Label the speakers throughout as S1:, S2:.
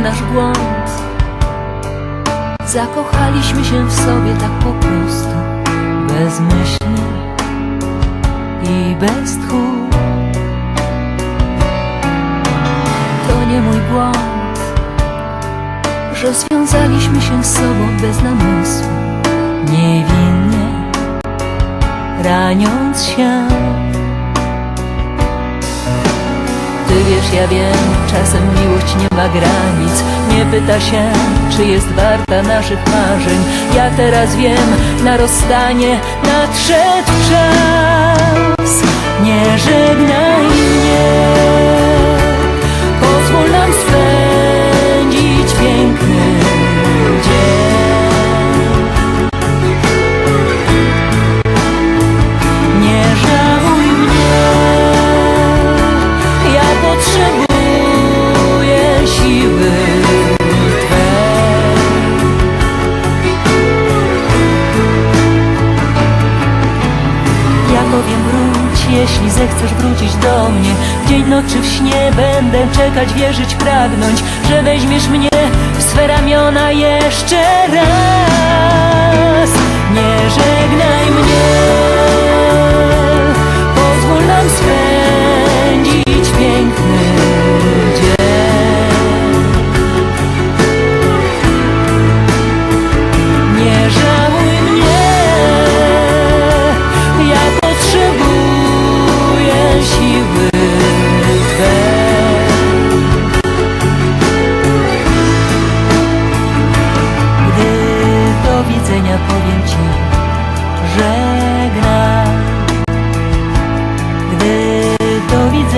S1: nasz błąd. Zakochaliśmy się w sobie tak po prostu, bezmyślnie i bez tchu. To nie mój błąd, że związaliśmy się z sobą bez namysłu, niewinnie raniąc się. Ja wiem, czasem miłość nie ma granic. Nie pyta się, czy jest warta naszych marzeń. Ja teraz wiem, na rozstanie nadszedł czas jeśli zechcesz wrócić do mnie W dzień, nocy, w śnie będę czekać, wierzyć, pragnąć Że weźmiesz mnie w swe ramiona jeszcze raz. Nie żegnaj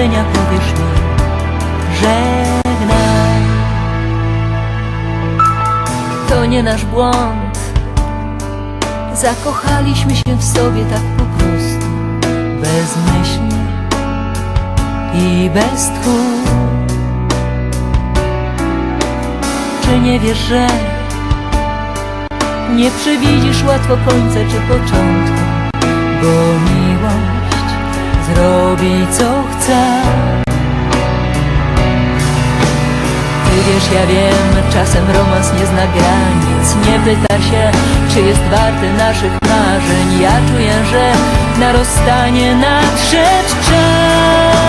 S1: widzenia powiesz mi Żegnaj. To nie nasz błąd. Zakochaliśmy się w sobie tak po prostu. Bezmyślnie i bez tchu. Czy nie wiesz, że nie przewidzisz łatwo końca czy początku? Bo miłość zrobi co chce Ty wiesz, ja wiem, czasem romans nie zna granic. Nie pyta się, czy jest warty naszych marzeń. Ja czuję, że na rozstanie nadszedł czas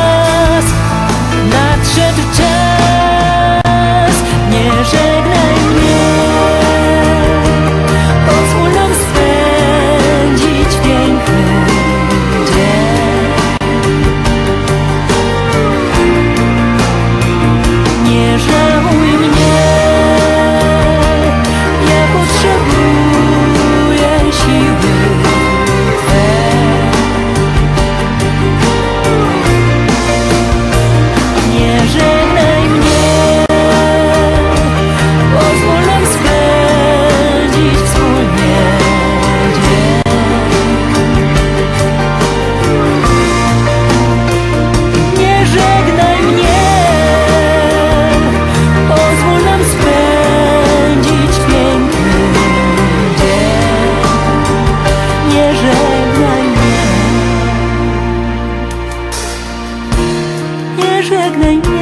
S1: cách